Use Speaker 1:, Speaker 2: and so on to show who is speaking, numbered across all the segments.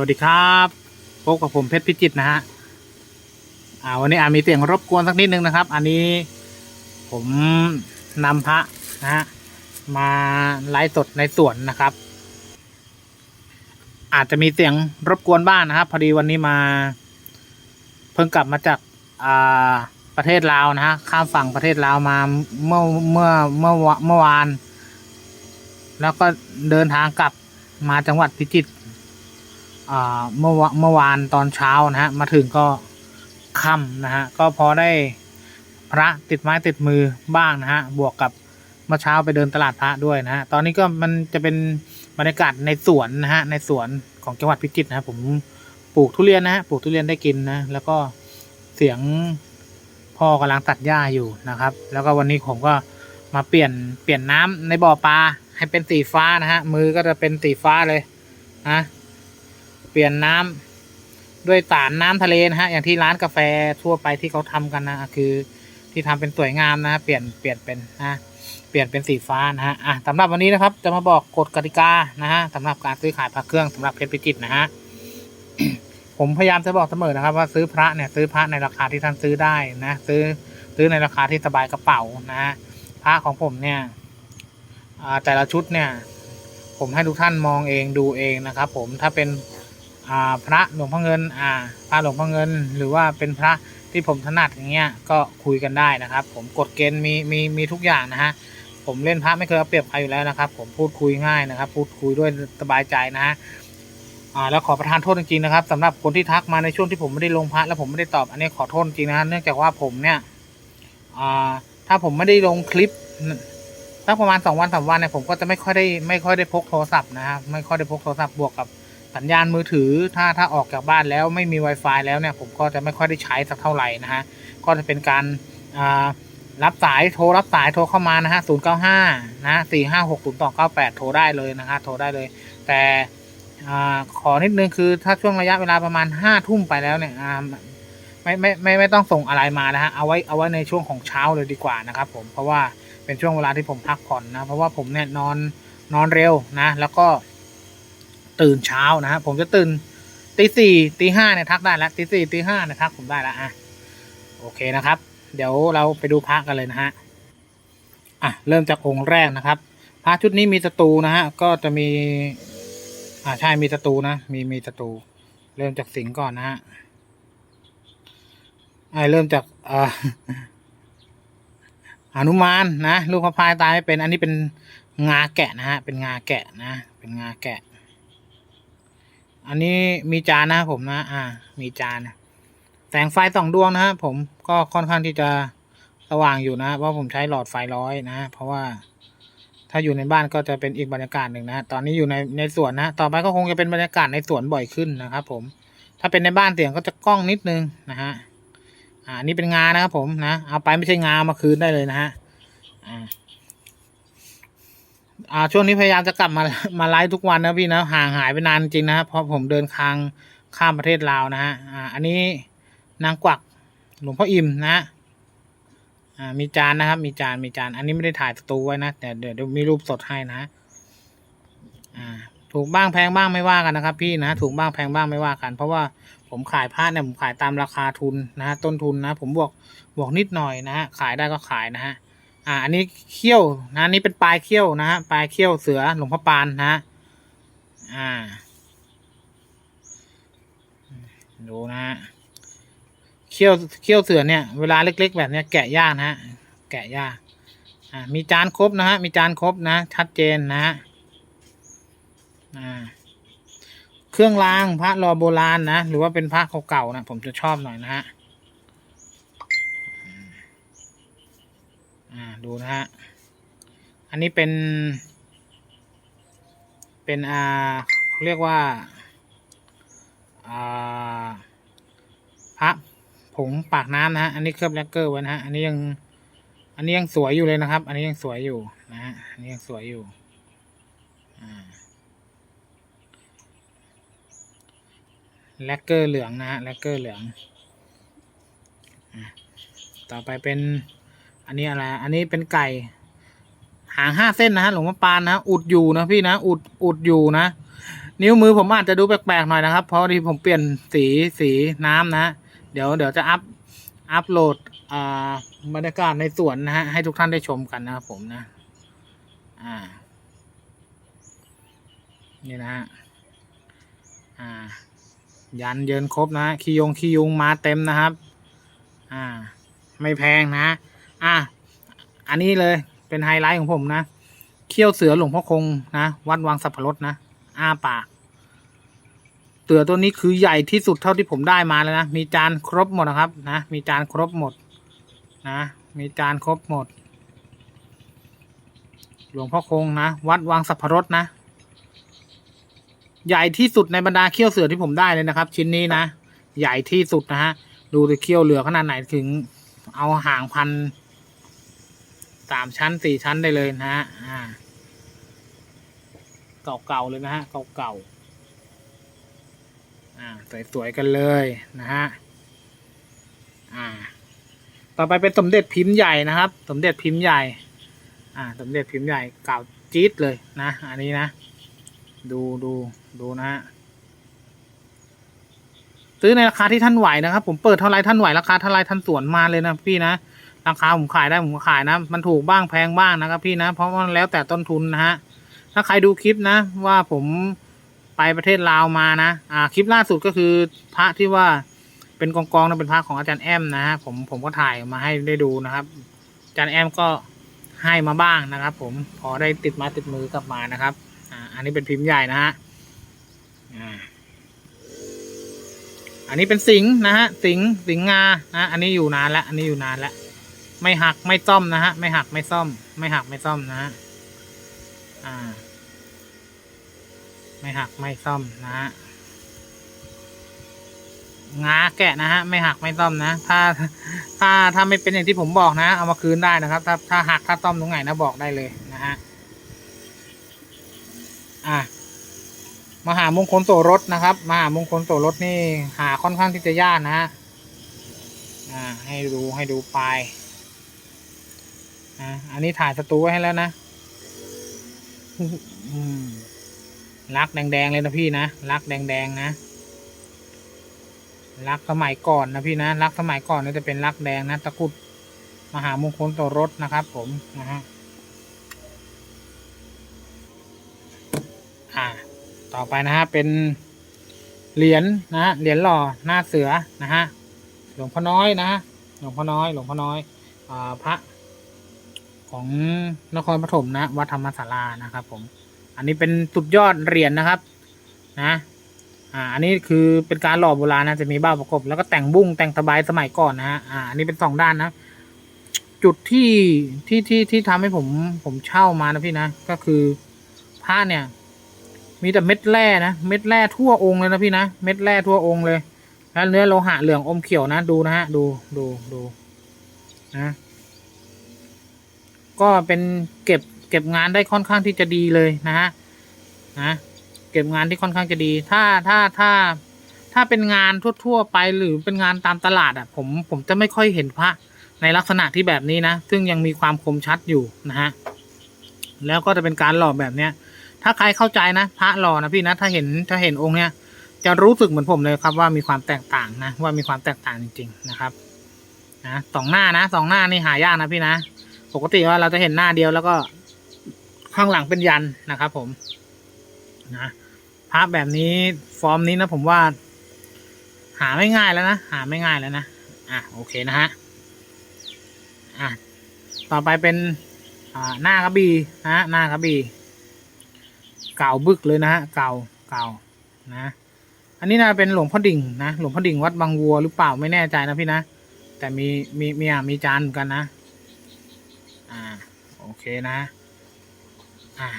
Speaker 1: วัสดีครับพบกับผมเพชรพิจิตนะฮะอ่าวันนี้อาจมีเสียงรบกวนสักนิดนึงนะครับ อันนี้ผมนำพระนะฮะมาไลฟ์สดในสวนนะครับ อาจจะมีเสียงรบกวนบ้างนะครับ พอดีวันนี้มา เพิ่งกลับมาจากอ่าประเทศลาวนะฮะข้ามฝั่งประเทศลาวมาเมื่อเมื่อเมื่อวะเมื่อวาน แล้วก็เดินทางกลับมาจังหวัดพิจิตร เมื่อวะเมื่อวานตอนเช้านะฮะมาถึงก็ค่ำนะฮะก็พอได้พระติดไม้ติดมือบ้างนะฮะบวกกับเมื่อเช้าไปเดินตลาดพระด้วยนะฮะตอนนี้ก็มันจะเป็นบรรยากาศในสวนนะฮะในสวนของจังหวัดพิจิตรนะะผมปลูกทุเรียนนะฮะปลูกทุเรียนได้กินนะแล้วก็เสียงพ่อกำลังตัดหญ้าอยู่นะครับ แล้วก็วันนี้ผมก็มาเปลี่ยนเปลี่ยนน้ำในบ่อปลาให้เป็นสีฟ้านะฮะมือก็จะเป็นสีฟ้าเลยนะ เปลี่ยนน้ำด้วยสารน้ำทะเลนะฮะอย่างที่ร้านกาแฟทั่วไปที่เขาทำกันนะคือที่ทำเป็นสวยงามนะฮะเปลี่ยนเปลี่ยนเป็นนะเปลี่ยนเป็นสีฟ้านะฮะอะสำหรับวันนี้นะครับ จะมาบอกกฎกติกานะฮะสำหรับการซื้อขายพระเครื่องสำหรับเพชรพิจิตรนะฮะผมพยายามจะบอกเสมอนะครับ ว่าซื้อพระเนี่ยซื้อพระในราคาที่ท่านซื้อได้นะซื้อซื้อในราคาที่สบายกระเป๋านะฮะพระของผมเนี่ยอ่าแต่ละชุดเนี่ย ผมให้ทุกท่านมองเองดูเองนะครับ ผมถ้าเป็น พระหลวงพ่อเงินอ่าพระหลวงพ่อเงิน หรือว่าเป็นพระที่ผมถนัดอย่างเงี้ยก็คุยกันได้นะครับ ผมกฎเกณฑ์มีมีมีทุกอย่างนะฮะผมเล่นพระไม่เคยเอาเปรียบใครอยู่แล้วนะครับ ผมพูดคุยง่ายนะครับ พูดคุยด้วยสบายใจนะฮะอ่าแล้วขอประทานโทษจริงๆนะครับสำหรับคนที่ทักมาในช่วงที่ผมไม่ได้ลงพระแล้วผมไม่ได้ตอบอันนี้ขอโทษจริงนะฮะเนื่องจากว่าผมเนี่ยอ่าถ้าผมไม่ได้ลงคลิปสักประมาณสองวันสามวันเนี่ยผมก็จะไม่ค่อยได้ไม่ค่อยได้พกโทรศัพท์นะครับไม่ค่อยได้พกโทรศัพท์บวกกับ สัญญาณมือถือถ้าถ้าออกจากบ้านแล้วไม่มี Wi-Fi แล้วเนี่ยผมก็จะไม่ค่อยได้ใช้สักเท่าไหร่นะฮะก็จะเป็นการรับสายโทรรับสายโทรเข้ามานะฮะศูนย์เก้าห้านะสี่ห้าหกศูนย์สองเก้าแปดโทรได้เลยนะฮะโทรได้เลย แต่ขอนิดนึงคือถ้าช่วงระยะเวลาประมาณห้าทุ่มไปแล้วเนี่ยอ่ไม่ไม่ไม่ไม่ต้องส่งอะไรมานะฮะเอาไว้เอาไว้ในช่วงของเช้าเลยดีกว่านะครับผมเพราะว่าเป็นช่วงเวลาที่ผมพักผ่อนนะเพราะว่าผมเนี่ยนอนนอนเร็วนะ แล้วก็ ตื่นเช้านะฮะผมจะตื่นตีสี่ตีห้าเนี่ยทักได้แล้วตีสี่ตีห้าเนี่ยทักผมได้แล้วอะโอเคนะครับ เดี๋ยวเราไปดูพระกันเลยนะฮะอะเริ่มจากองค์แรกนะครับพระชุดนี้มีศัตรูนะฮะก็จะมี อ่าใช่มีศัตรูนะมีมีศัตรูเริ่มจากสิงก่อนนะฮะไอเริ่มจากอ่าหนุมานนะลูกพระพายตายไม่เป็นอันนี้เป็นงาแกะนะฮะเป็นงาแกะนะ เป็นงาแกะ อันนี้มีจานนะครับผมนะ อ่า มีจานแสงไฟสองดวงนะครับผมก็ค่อนข้างที่จะสว่างอยู่นะเพราะผมใช้หลอดไฟร้อยนะ เพราะว่าถ้าอยู่ในบ้านก็จะเป็นอีกบรรยากาศหนึ่งนะ ตอนนี้อยู่ในในสวนนะ ต่อไปก็คงจะเป็นบรรยากาศในสวนบ่อยขึ้นนะครับผม ถ้าเป็นในบ้านเสียงก็จะกล้องนิดนึงนะฮะ อ่า นี่เป็นงานะครับผมนะ เอาไปไม่ใช่งามาคืนได้เลยนะฮะ อ่า อ่าช่วงนี้พยายามจะกลับมามาไลฟ์ทุกวันนะพี่นะห่างหายไปนานจริงนะเพราะผมเดินทางข้ามประเทศลาวนะฮะอ่าอันนี้นางกวักหลวงพ่ออิ่มนะอ่ามีจานนะครับ มีจานมีจาน อันนี้ไม่ได้ถ่ายสตูไว้นะแต่เดี๋ยวเดี๋ยวมีรูปสดให้นะอ่าถูกบ้างแพงบ้างไม่ว่ากันนะครับ พี่นะถูกบ้างแพงบ้างไม่ว่ากัน เพราะว่าผมขายผ้าเนี่ยผมขายตามราคาทุนนะฮะต้นทุนนะ ผมบวกบวกนิดหน่อยนะฮะขายได้ก็ขายนะฮะ อ่า อันนี้เขี้ยวนะนนี้เป็นปลายเขี้ยวนะฮะปลายเขี้ยวเสือหลวงพ่อปานนะฮะอ่า ดูนะฮะเขี้ยวเขี้ยวเสือเนี่ยเวลาเล็ก ๆ แบบเนี้ยแกะยากนะฮะแกะยากอ่ามีจานครบนะฮะมีจานครบนะ ชัดเจนนะฮะอ่าเครื่องรางพระรอโบราณนะหรือว่าเป็นพระเก่าๆนะผมจะชอบหน่อยนะฮะ อ่าดูนะฮะ อันนี้เป็น เป็นอ่าเขาเรียกว่าอ่าพระผงปากน้ำนะฮะ อันนี้เคลือบแลกเกอร์ไว้นะฮะ อันนี้ยัง อันนี้ยังสวยอยู่เลยนะครับ อันนี้ยังสวยอยู่นะฮะ อันนี้ยังสวยอยู่ อ่าแลกเกอร์เหลืองนะฮะ แลกเกอร์เหลือง ต่อไปเป็น อันนี้อะไร อันนี้เป็นไก่ หางห้าเส้นนะฮะหลวงพ่อปานนะอุดอยู่นะพี่นะอุดอุดอยู่นะ นิ้วมือผมอาจจะดูแปลกๆหน่อยนะครับ เพราะที่ผมเปลี่ยนสีสีน้ำนะ เดี๋ยวเดี๋ยวจะอัพอัพโหลดอ่าบรรยากาศในสวนนะฮะให้ทุกท่านได้ชมกันนะครับผมนะอ่านี่นะฮะอ่า ยันเยินครบนะขี้ยงขี้ยุงมาเต็มนะครับ อ่า ไม่แพงนะ อะอันนี้เลยเป็นไฮไลท์ของผมนะเขี้ยวเสือหลวงพ่อคงนะวัดวังสัพพรสนะอ้าปากเสือตัวนี้คือใหญ่ที่สุดเท่าที่ผมได้มาแล้วนะมีจานครบหมดนะครับนะมีจานครบหมดนะมีจานครบหมด หลวงพ่อคงนะวัดวังสัพพรสนะ ใหญ่ที่สุดในบรรดาเขี้ยวเสือที่ผมได้เลยนะครับ ชิ้นนี้นะ ใหญ่ที่สุดนะฮะดูดิเขี้ยวเหลือขนาดไหนถึงเอาห่างพัน สามชั้นสี่ชั้นได้เลยนะฮะอ่าเก่าๆเลยนะฮะเก่าๆอ่าสวยๆกันเลยนะฮะอ่า ต่อไปเป็นสมเด็จพิมพ์ใหญ่นะครับ สมเด็จพิมพ์ใหญ่ อ่า สมเด็จพิมพ์ใหญ่เก่าจี๊ดเลยนะอันนี้นะ ดูดูดูนะฮะซื้อในราคาที่ท่านไหวนะครับ ผมเปิดเท่าไรท่านไหวราคาเท่าไรท่านสวนมาเลยนะพี่นะ ราคาผมขายได้ผมขายนะ มันถูกบ้างแพงบ้างนะครับ พี่นะ เพราะมันแล้วแต่ต้นทุนนะฮะ ถ้าใครดูคลิปนะ ว่าผมไปประเทศลาวมานะอ่าคลิปล่าสุดก็คือพระที่ว่าเป็นกองกองนะเป็นพระของอาจารย์แอมนะฮะผมผมก็ถ่ายมาให้ได้ดูนะครับ อาจารย์แอมก็ให้มาบ้างนะครับ ผมพอได้ติดมาติดมือกลับมานะครับ อ่า อันนี้เป็นพิมพ์ใหญ่นะฮะอ่าอันนี้เป็นสิงห์นะฮะสิงห์สิงห์งานะอันนี้อยู่นานแล้วอันนี้อยู่นานแล้ว ไม่หักไม่ซ่อมนะฮะ ไม่หักไม่ซ่อม ไม่หักไม่ซ่อมนะฮะอ่า ไม่หักไม่ซ่อมนะฮะงาแกะนะฮะ ไม่หักไม่ซ่อมนะ ถ้าถ้าถ้าไม่เป็นอย่างที่ผมบอกนะ เอามาคืนได้นะครับ ถ้าถ้าหักถ้าซ่อมตรงไหนนะบอกได้เลยนะฮะอะมหามงคลโสรถนะครับมหามงคลโสรถนี่หาค่อนข้างที่จะยากนะฮะอ่าให้ดูให้ดูไป อ่าอันนี้ถ่ายสตูไว้ให้แล้วนะรักแดงๆเลยนะพี่นะรักแดงๆนะรักสมัยก่อนนะพี่นะรักสมัยก่อนนี่จะเป็นรักแดงนะตะกุดมหามงคลโสรถนะครับ ผมนะฮะอ่า ต่อไปนะฮะเป็นเหรียญนะฮะเหรียญหล่อหน้าเสือนะฮะหลวงพ่อน้อยนะฮะหลวงพ่อน้อย หลวงพ่อน้อยอ่าพระ ของนครปฐมนะวัดธรรมศาลานะครับ ผม อันนี้เป็นสุดยอดเหรียญนะครับ นะอ่าอันนี้คือเป็นการหล่อโบราณนะจะมีบ้าประกบ แล้วก็แต่งบุ้งแต่งตะไบสมัยก่อนนะฮะอ่าอันนี้เป็นสองด้านนะ จุดที่ที่ที่ที่ทำให้ผมผมเช่ามานะพี่นะก็คือผ้าเนี่ย มีแต่เม็ดแร่นะเม็ดแร่ทั่วองค์เลยนะพี่นะเม็ดแร่ทั่วองค์เลยแล้วเนื้อโลหะเหลืองอมเขียวนะดูนะฮะดูดูดูนะ ก็เป็นเก็บเก็บงานได้ค่อนข้างที่จะดีเลยนะฮะนะเก็บงานที่ค่อนข้างจะดี ถ้าถ้าถ้าถ้าเป็นงานทั่ว ๆ ไปหรือเป็นงานตามตลาดอะผมผมจะไม่ค่อยเห็นพระในลักษณะที่แบบนี้นะ ซึ่งยังมีความคมชัดอยู่นะฮะแล้วก็จะเป็นการหล่อแบบเนี้ย ถ้าใครเข้าใจนะ พระหล่อนะพี่นะ ถ้าเห็นถ้าเห็นองค์เนี้ยจะรู้สึกเหมือนผมเลยครับว่ามีความแตกต่างนะ ว่ามีความแตกต่างจริง ๆ นะครับนะสองหน้านะสองหน้านี่หายากนะพี่นะ ปกติว่าเราจะเห็นหน้าเดียวแล้วก็ข้างหลังเป็นยันนะครับ ผมนะภาพแบบนี้ฟอร์มนี้นะผมว่า หาไม่ง่ายแล้วนะหาไม่ง่ายแล้วนะอะโอเคนะฮะอะต่อไปเป็นอ่าหน้ากระบี่นะหน้ากระบี่เก่าบึกเลยนะฮะเก่าเก่านะอันนี้นะเป็นหลวงพ่อดิ่งนะหลวงพ่อดิ่งวัดบางวัวหรือเปล่าไม่แน่ใจนะพี่นะแต่มีมีมีอะมีจานเหมือนกันนะ อ่า โอเคนะ อ่า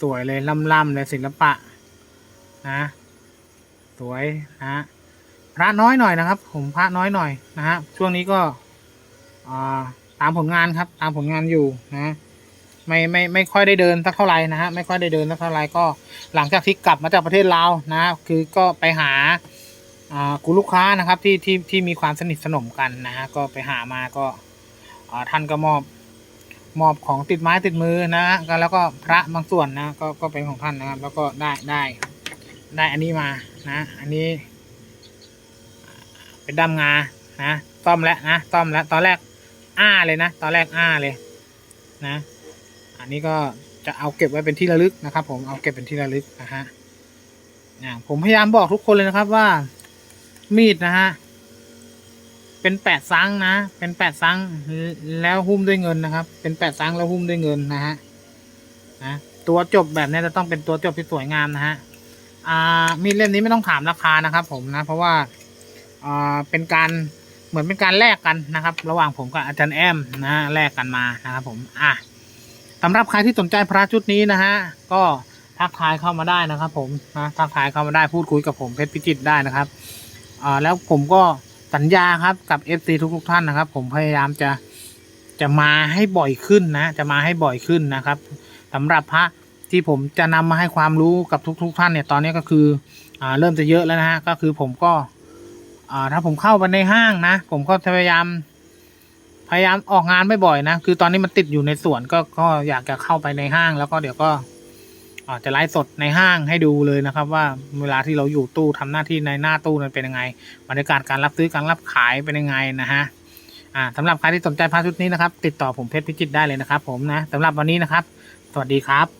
Speaker 1: สวยๆเลยล่ำๆเลยศิลปะ นะ สวยนะพระน้อยหน่อยนะครับ ผมพระน้อยหน่อยนะฮะช่วงนี้ก็ตามผลงานครับ ตามผลงานอยู่นะไม่ไม่ไม่ค่อยได้เดินสักเท่าไหร่นะฮะไม่ค่อยได้เดินสักเท่าไหร่ก็หลังจากที่กลับมาจากประเทศลาวนะคือก็ไปหาอ่ากูลูกค้านะครับที่ที่ที่มีความสนิทสนมกันนะฮะก็ไปหามาก็ ท่านก็มอบมอบของติดไม้ติดมือนะก็แล้วก็พระบางส่วนนะก็ก็เป็นของท่านนะครับ แล้วก็ได้ได้ได้อันนี้มานะ อันนี้ เป็นด้างานะซ่อมแล้วนะซ่อมแล้วตอนแรกอ้าเลยนะตอนแรกอ้าเลยนะ อันนี้ก็จะเอาเก็บไว้เป็นที่ระลึกนะครับ ผมเอาเก็บเป็นที่ระลึกนะฮะผมพยายามบอกทุกคนเลยนะครับว่ามีดนะฮะ เป็นแปดซังนะ เป็นแปดซังแล้วหุ้มด้วยเงินนะครับ เป็นแปดซังแล้วหุ้มด้วยเงินนะฮะนะตัวจบแบบนี้จะต้องเป็นตัวจบที่สวยงามนะฮะอ่ามีดเล่มนี้ไม่ต้องถามราคานะครับ ผมนะ เพราะว่าอ่าเป็นการเหมือนเป็นการแลกกันนะครับ ระหว่างผมกับอาจารย์แอมนะแลกกันมานะครับ ผมอะสำหรับใครที่สนใจพระชุดนี้นะฮะก็ทักทายเข้ามาได้นะครับ ผมนะทักทายเข้ามาได้พูดคุยกับผมเพชรพิจิตรได้นะครับอ่าแล้วผมก็ สัญญาครับกับ FC ทุกๆท่านนะครับ ผมพยายามจะจะมาให้บ่อยขึ้นนะ จะมาให้บ่อยขึ้นนะครับสำหรับพระที่ผมจะนำมาให้ความรู้กับทุกๆท่านเนี่ยตอนนี้ก็คืออ่าเริ่มจะเยอะแล้วนะฮะก็คือผมก็อ่าถ้าผมเข้าไปในห้างนะ ผมก็พยายาม พยายามออกงานไม่บ่อยนะ คือตอนนี้มันติดอยู่ในสวนก็ก็อยากจะเข้าไปในห้างแล้วก็เดี๋ยวก็ อาจจะไลฟ์สดในห้างให้ดูเลยนะครับ ว่าเวลาที่เราอยู่ตู้ทำหน้าที่ในหน้าตู้นั้นเป็นยังไงบรรยากาศการรับซื้อการรับขายเป็นยังไงนะฮะอ่าสำหรับใครที่สนใจพาชุดนี้นะครับ ติดต่อผมเพชรพิจิตรได้เลยนะครับ ผมนะสำหรับวันนี้นะครับ สวัสดีครับ